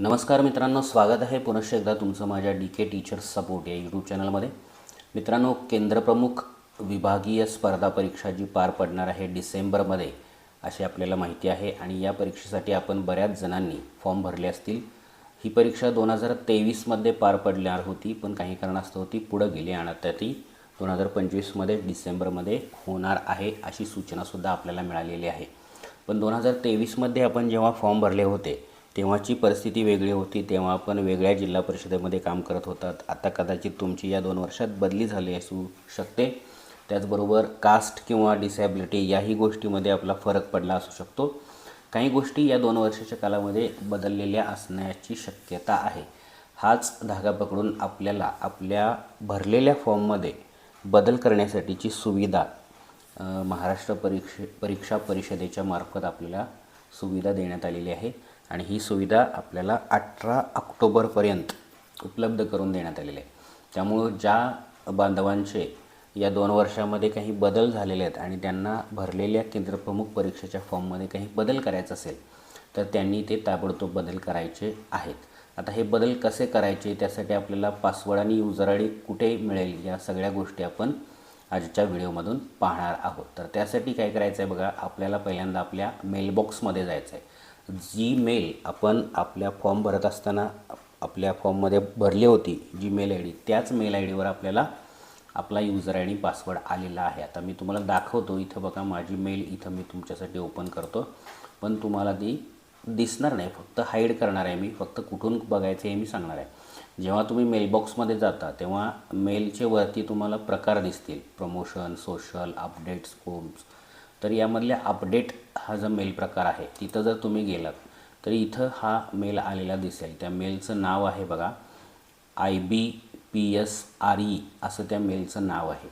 नमस्कार मित्रांनो स्वागत आहे पुनश्च एकदा तुमचं माझ्या डी के टीचर्स सपोर्ट या यूट्यूब चॅनलमध्ये मित्रांनो केंद्रप्रमुख विभागीय स्पर्धा परीक्षा जी पार पडणार आहे डिसेंबरमध्ये अशी आपल्याला माहिती आहे आणि या परीक्षेसाठी आपण बऱ्याच जणांनी फॉर्म भरले असतील. ही परीक्षा दोन हजार तेवीसमध्ये पार पडणार होती पण काही कारणास्तव ती पुढं गेली आणि आता ती दोन हजार पंचवीसमध्ये डिसेंबरमध्ये होणार आहे अशी सूचनासुद्धा आपल्याला मिळालेली आहे. पण दोन हजार तेवीसमध्ये आपण जेव्हा फॉर्म भरले होते तेव्हाची परिस्थिती वेगळी होती तेव्हा आपण वेगळ्या जिल्हा परिषदेमध्ये काम करत होतात. आता कदाचित तुमची या दोन वर्षात बदली झाली असू शकते. त्याचबरोबर कास्ट किंवा डिसॅबिलिटी याही गोष्टीमध्ये आपला फरक पडला असू शकतो. काही गोष्टी या दोन वर्षाच्या कालामध्ये बदललेल्या असण्याची शक्यता आहे. हाच धागा पकडून आपल्याला आपल्या भरलेल्या फॉर्ममध्ये बदल करण्यासाठीची सुविधा महाराष्ट्र परीक्षे परीक्षा परिषदेच्या मार्फत आपल्याला सुविधा देण्यात आलेली आहे. आणि ही सुविधा आपल्याला अठरा ऑक्टोबरपर्यंत उपलब्ध करून देण्यात आलेली आहे. त्यामुळं ज्या बांधवांचे या दोन वर्षामध्ये काही बदल झालेले आहेत आणि त्यांना भरलेल्या केंद्रप्रमुख परीक्षेच्या फॉर्ममध्ये काही बदल करायचा असेल तर त्यांनी ते ताबडतोब बदल करायचे आहेत. आता हे बदल कसे करायचे त्यासाठी आपल्याला पासवर्ड आणि युजर आय डी कुठे मिळेल या सगळ्या गोष्टी आपण आजच्या व्हिडिओमधून पाहणार आहोत. तर त्यासाठी काय करायचं आहे बघा आपल्याला पहिल्यांदा आपल्या मेलबॉक्समध्ये जायचं आहे जी मेल आपण आपल्या फॉर्म भरत असताना आपल्या फॉर्ममध्ये भरली होती जी मेल आय डी त्याच मेल आय डीवर आपल्याला आपला युजर आय डी पासवर्ड आलेला आहे. आता मी तुम्हाला दाखवतो इथं बघा माझी मेल इथं मी तुमच्यासाठी ओपन करतो. पण तुम्हाला ती दिसणार नाही फक्त हाईड करणार आहे मी फक्त कुठून बघायचं हे मी सांगणार आहे. जेव्हा तुम्ही मेलबॉक्समध्ये जाता तेव्हा मेलचे वरती तुम्हाला प्रकार दिसतील. प्रमोशन सोशल अपडेट्स कोम्स तर यामधल्या अपडेट हा जो मेल प्रकार आहे तिथं जर तुम्ही गेलात तर इथं हा मेल आलेला दिसेल. त्या मेलचं नाव आहे बघा I B P S R E असं त्या मेलचं नाव आहे.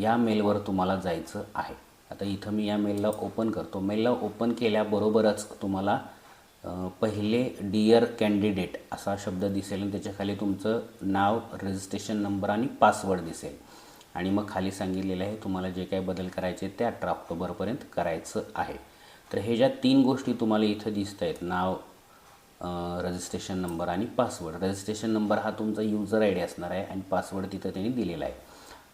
या मेलवर तुम्हाला जायचं आहे. आता इथं मी या मेलला ओपन करतो. मेलला ओपन केल्याबरोबरच तुम्हाला पहिले डिअर कॅन्डिडेट असा शब्द दिसेल आणि त्याच्याखाली तुमचं नाव रजिस्ट्रेशन नंबर आणि पासवर्ड दिसेल. आणि मग खाली सांगितलेलं आहे तुम्हाला जे काही बदल करायचे ते अठरा ऑक्टोबरपर्यंत करायचं आहे. तर हे ज्या तीन गोष्टी तुम्हाला इथं दिसत आहेत नाव रजिस्ट्रेशन नंबर आणि पासवर्ड रजिस्ट्रेशन नंबर हा तुमचा युजर आय डी असणार आहे आणि पासवर्ड तिथं त्यांनी दिलेला आहे.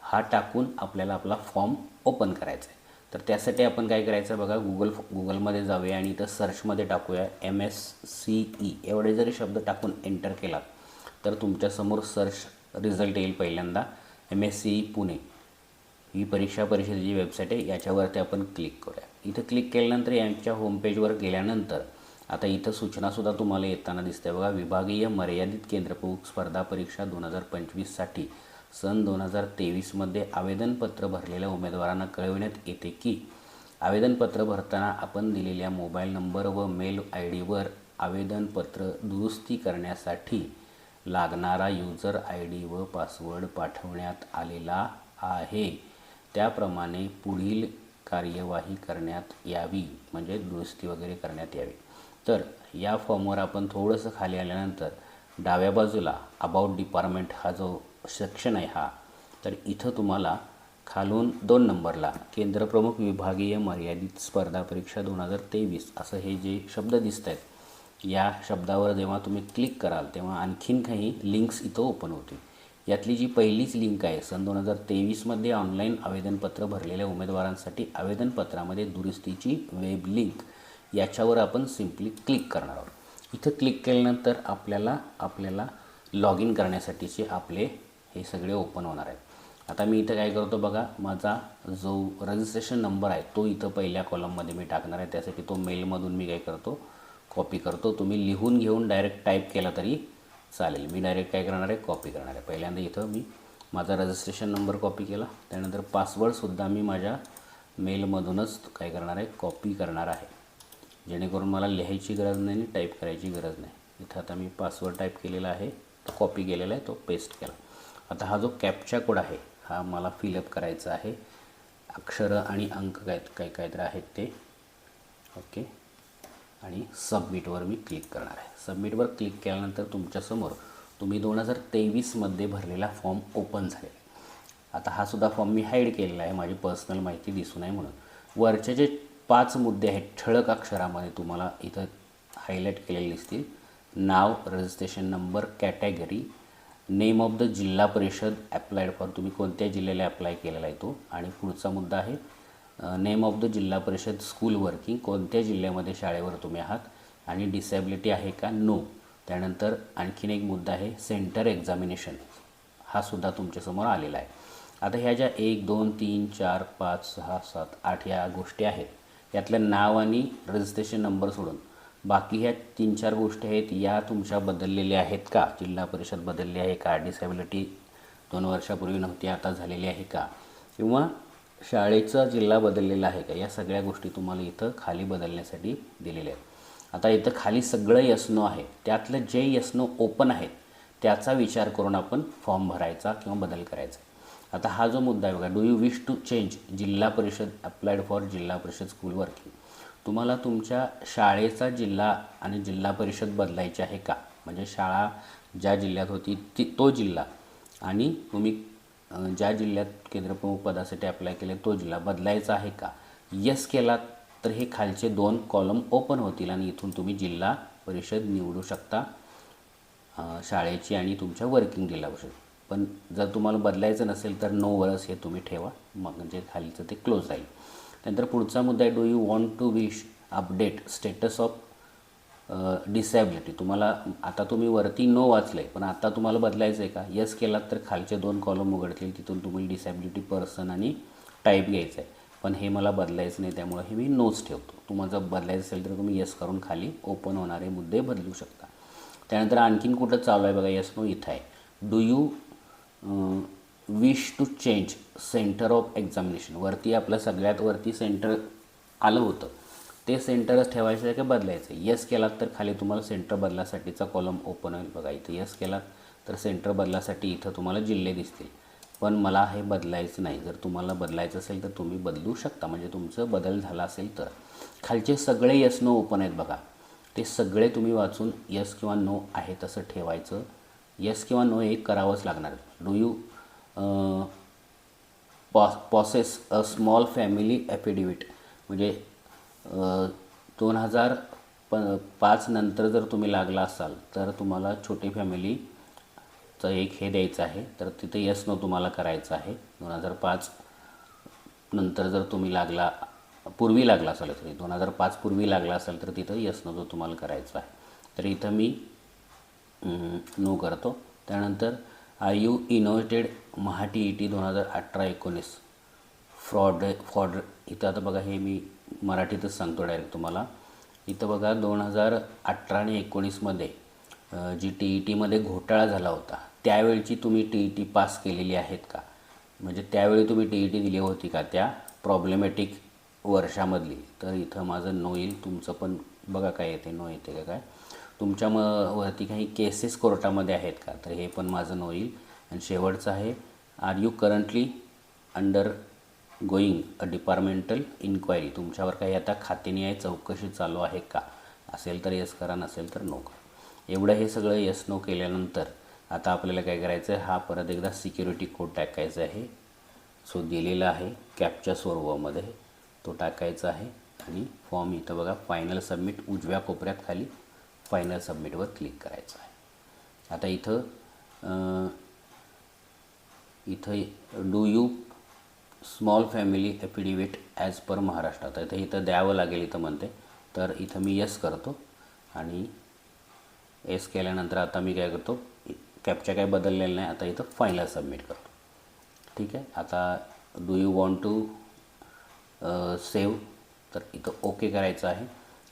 हा टाकून आपल्याला आपला फॉर्म ओपन करायचा आहे. तर त्यासाठी आपण काय करायचं बघा गुगल गुगलमध्ये जाऊया आणि इथं सर्चमध्ये टाकूया एम एस सी ई एवढे जरी शब्द टाकून एंटर केलात तर तुमच्यासमोर सर्च रिझल्ट येईल पहिल्यांदा. M S C E Pune ही परीक्षा परिषदेची वेबसाईट आहे. याच्यावरती आपण क्लिक करूया. इथं क्लिक केल्यानंतर यांच्या होमपेजवर गेल्यानंतर आता इथं सूचनासुद्धा तुम्हाला येताना दिसते. बघा विभागीय मर्यादित केंद्रप्रमुख स्पर्धा परीक्षा दोन हजार पंचवीससाठी सन दोन हजार तेवीसमध्ये आवेदनपत्र भरलेल्या उमेदवारांना कळविण्यात येते की आवेदनपत्र भरताना आपण दिलेल्या मोबाईल नंबर व मेल आय डीवर आवेदनपत्र दुरुस्ती करण्यासाठी लागणारा युजर आय डी व पासवर्ड पाठवण्यात आलेला आहे. त्याप्रमाणे पुढील कार्यवाही करण्यात यावी म्हणजे दुरुस्ती वगैरे करण्यात यावी. तर या फॉर्मवर आपण थोडंसं खाली आल्यानंतर डाव्या बाजूला अबाउट डिपार्टमेंट हा जो सेक्शन आहे हा तर इथं तुम्हाला खालून दोन नंबरला केंद्रप्रमुख विभागीय मर्यादित स्पर्धा परीक्षा दोन हजार तेवीस असं हे जे शब्द दिसत आहेत या शब्दावर जेव्हा तुम्ही क्लिक कराल तेव्हा आणखीन काही लिंक्स इथं ओपन होतील. यातली जी पहिलीच लिंक आहे सन दोन हजार तेवीसमध्ये ऑनलाईन आवेदनपत्र भरलेल्या उमेदवारांसाठी आवेदनपत्रामध्ये दुरुस्तीची वेब लिंक याच्यावर आपण सिम्पली क्लिक करणार आहोत. इथं क्लिक केल्यानंतर आपल्याला आपल्याला लॉग इन करण्यासाठीचे आपले हे सगळे ओपन होणार आहेत. आता मी इथं काय करतो बघा माझा जो रजिस्ट्रेशन नंबर आहे तो इथं पहिल्या कॉलममध्ये मी टाकणार आहे. त्यासाठी तो मेलमधून मी काय करतो कॉपी करतो. तुम्ही लिहून घेऊन डायरेक्ट टाईप केला तरी चालेल. मी डायरेक्ट काय करणार आहे? कॉपी करणार आहे. पहिल्यांदा इथं मी माझा रजिस्ट्रेशन नंबर कॉपी केला. त्यानंतर पासवर्डसुद्धा मी माझ्या मेलमधूनच काय करणार आहे? कॉपी करणार आहे. जेणेकरून मला लिहायची गरज नाही आणि टाईप करायची गरज नाही. इथं आता मी पासवर्ड टाईप केलेला आहे. तो कॉपी केलेला आहे. तो पेस्ट केला. आता हा जो कॅपचा कोड आहे हा मला फिलअप करायचा आहे. अक्षरं आणि अंक काय काय काहीतरी आहेत ते. ओके आणि सबमिटवर मी क्लिक करणार आहे. सबमिटवर क्लिक केल्यानंतर तुमच्यासमोर तुम्ही दोन हजार तेवीसमध्ये भरलेला फॉर्म ओपन झालेला आहे. आता हा सुद्धा फॉर्म मी हाईड केलेला आहे. माझी पर्सनल माहिती दिसू नये म्हणून. वरचे जे पाच मुद्दे आहेत ठळक अक्षरामध्ये तुम्हाला इथं हायलाईट केलेले दिसतील. नाव registration number category name of the Zilla Parishad applied for तुम्ही कोणत्या जिल्ह्याला अप्लाय केलेला आहे तो. आणि पुढचा मुद्दा आहे नेम ऑफ द जिल्हा परिषद स्कूल वर्किंग कोणत्या जिल्ह्यामध्ये शाळेवर तुम्ही आहात आणि डिसॅबिलिटी आहे का? नो त्यानंतर आणखीन एक मुद्दा आहे सेंटर एक्झामिनेशन हा सुद्धा तुमच्यासमोर आलेला आहे. आता ह्या ज्या एक दोन तीन चार पाच सहा सात आठ या गोष्टी आहेत यातलं नाव आणि रजिस्ट्रेशन नंबर सोडून बाकी ह्या तीन चार गोष्टी आहेत या तुमच्या बदललेल्या आहेत का? जिल्हा परिषद बदलली आहे का? डिसॅबिलिटी दोन वर्षापूर्वी नव्हती आता झालेली आहे का? किंवा शाळेचा जिल्हा बदललेला आहे का? या सगळ्या गोष्टी तुम्हाला इथं खाली बदलण्यासाठी दिलेल्या आहेत. आता इथं खाली सगळं यस्नो आहे. त्यातलं जे यस्नो ओपन आहेत त्याचा विचार करून आपण फॉर्म भरायचा किंवा बदल करायचा. आता हा जो मुद्दा आहे बघा do you wish to change Zilla Parishad applied for जिल्हा परिषद स्कूल वर्किंग तुम्हाला तुमच्या शाळेचा जिल्हा आणि जिल्हा परिषद बदलायची आहे का? म्हणजे शाळा ज्या जिल्ह्यात होती ती तो जिल्हा. आणि तुम्ही ज्या जिल्ह्यात केंद्रप्रमुख पदासाठी अप्लाय केले तो जिल्हा बदलायचा आहे का? यस केला तर हे खालचे दोन कॉलम ओपन होतील आणि इथून तुम्ही जिल्हा परिषद निवडू शकता. शाळेची आणि तुमच्या वर्किंग जिल्हा परिषद. पण जर तुम्हाला बदलायचं नसेल तर नो वरस हे तुम्ही ठेवा. मग म्हणजे खालीचं ते क्लोज राहील. त्यानंतर पुढचा मुद्दा आहे do you want to wish update status of disability तुम्हाला आता तुम्ही वरती नो वाचलं आहे पण आता तुम्हाला बदलायचं आहे का? यस केलात तर खालचे दोन कॉलम उघडतील तिथून तुम्ही डिसॅबिलिटी पर्सन आणि टाईप घ्यायचं आहे पण हे मला बदलायचं नाही त्यामुळे हे मी नोट्स ठेवतो. तुम्हाला जर बदलायचं असेल तर तुम्ही यस करून खाली ओपन होणारे मुद्दे बदलू शकता. त्यानंतर आणखीन कुठं चालू आहे बघा यस नो इथं आहे. Do you wish to change centre of examination वरती आपलं सगळ्यात वरती सेंटर आलं होतं. ते सेंटरच ठेवायचं आहे का बदलायचं आहे? यस केलात तर खाली तुम्हाला सेंटर बदलासाठीचा कॉलम ओपन होईल. बघा इथं यस केलात तर सेंटर बदलासाठी इथं तुम्हाला जिल्हे दिसतील. पण मला हे बदलायचं नाही. जर तुम्हाला बदलायचं असेल तर तुम्ही बदलू शकता. म्हणजे तुमचं बदल झाला असेल तर. खालचे सगळे यस नो ओपन आहेत बघा. ते सगळे तुम्ही वाचून यस किंवा नो आहे तसं ठेवायचं. यस किंवा नो हे करावंच लागणार. डू यू पॉ possess a small family affidavit म्हणजे दोन हजार प पाच नंतर जर तुम्ही लागला असाल तर तुम्हाला छोटी फॅमिलीचं एक हे द्यायचं आहे. तर तिथे यस नो तुम्हाला करायचं आहे. दोन हजार पाच नंतर जर तुम्ही लागला पूर्वी लागला असाल तरी दोन हजार पाच पूर्वी लागला असाल तर तिथं यस नो जो तुम्हाला करायचा आहे. तर इथं मी नो करतो. त्यानंतर I you innovated Maha T E T दोन हजार अठरा एकोणीस. फ्रॉड फ्रॉड इथं आता बघा हे मी मराठीतच सांगतो डायरेक्ट तुम्हाला. इथं बघा दोन हजार अठरा आणि एकोणीसमध्ये जी टी ई टीमध्ये घोटाळा झाला होता त्यावेळची तुम्ही टी ई टी पास केलेली आहेत का? म्हणजे त्यावेळी तुम्ही टी ई टी दिली होती का त्या प्रॉब्लेमॅटिक वर्षामधली? तर इथं माझं नो येईल तुमचं पण बघा काय येते नो येते का काय? तुमच्या म वरती काही केसेस कोर्टामध्ये आहेत का? तर हे पण माझं नो येईल. आणि शेवटचं आहे are you currently undergoing a departmental inquiry तुमच्यावर काही आता खातेनिहाय चौकशी चालू आहे का? असेल तर यस करा नसेल तर नो करा. एवढं हे सगळं यस नो केल्यानंतर आता आपल्याला काय करायचं आहे? हा परत एकदा सिक्युरिटी कोड टाकायचा आहे. सो दिलेला आहे कॅपच्या स्वरूपामध्ये. तो टाकायचा आहे आणि फॉर्म इथं बघा फायनल सबमिट उजव्या कोपऱ्यात खाली फायनल सबमिटवर क्लिक करायचं आहे. आता इथं इथं do you small family affidavit as per Maharashtra तर इथं इथं द्यावं लागेल इथं म्हणते. तर इथं मी यस करतो. आणि एस केल्यानंतर आता मी काय करतो कॅपच्या काय बदललेलं नाही आता इथं फायनल सबमिट करतो. ठीक आहे? आता do you want to save तर इथं ओके करायचं आहे.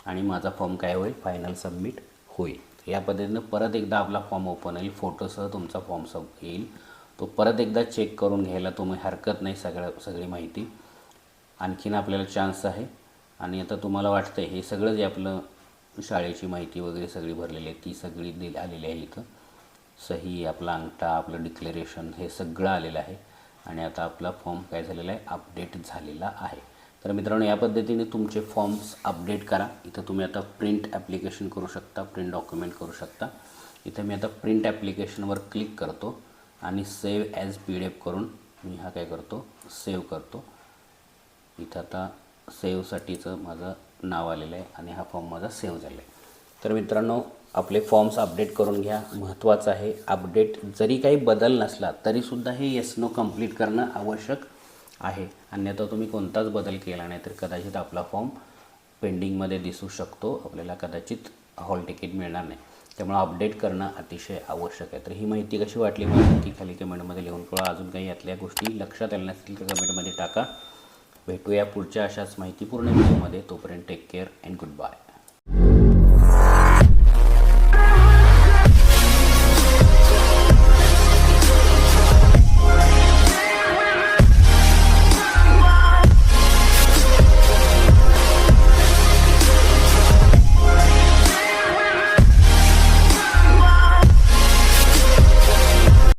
आणि माझा फॉर्म काय होईल? फायनल सबमिट होईल. या पद्धतीनं परत एकदा आपला फॉर्म ओपन होईल. फोटोसह तुमचा फॉर्म सब येईल. तो परत एकदा चेक करून घ्यायला तुम्ही हरकत नाही सगळं सगळी माहिती. आणखीन आपल्याला चान्स आहे. आणि आता तुम्हाला वाटतं हे सगळं जे आपलं शाळेची माहिती वगैरे सगळी भरलेली आहे ती सगळी दिली आलेली आहे इथं. सही आपला अंगठा आपलं डिक्लेरेशन हे सगळं आलेलं आहे. आणि आता आपला फॉर्म काय झालेला आहे अपडेट झालेला आहे. तर मित्रांनो या पद्धतीने तुमचे फॉर्म्स अपडेट करा. इथं तुम्ही आता प्रिंट ॲप्लिकेशन करू शकता प्रिंट डॉक्युमेंट करू शकता. इथं मी आता प्रिंट ॲप्लिकेशनवर क्लिक करतो. आणि save as P D F करून मी हा काय करतो? सेव्ह करतो. इथं आता सेव्हसाठीचं माझं नाव आलेलं आहे आणि हा फॉर्म माझा सेव्ह झाला आहे. तर मित्रांनो आपले फॉर्म्स अपडेट करून घ्या. महत्त्वाचं आहे अपडेट जरी काही बदल नसला तरीसुद्धा हे येस नो कंप्लीट करणं आवश्यक आहे. अन्यथा तुम्ही कोणताच बदल केला नाही तर कदाचित आपला फॉर्म पेंडिंगमध्ये दिसू शकतो. आपल्याला कदाचित हॉल तिकीट मिळणार नाही. त्यामुळे अपडेट करणं अतिशय आवश्यक आहे. तर ही माहिती कशी वाटली मला नक्की खाली कमेंटमध्ये लिहून कळा अजून काही यातल्या गोष्टी लक्षात आल्या नसतील तर कमेंटमध्ये टाका. भेटूया पुढच्या अशाच माहितीपूर्ण व्हिडिओमध्ये तोपर्यंत take care and good bye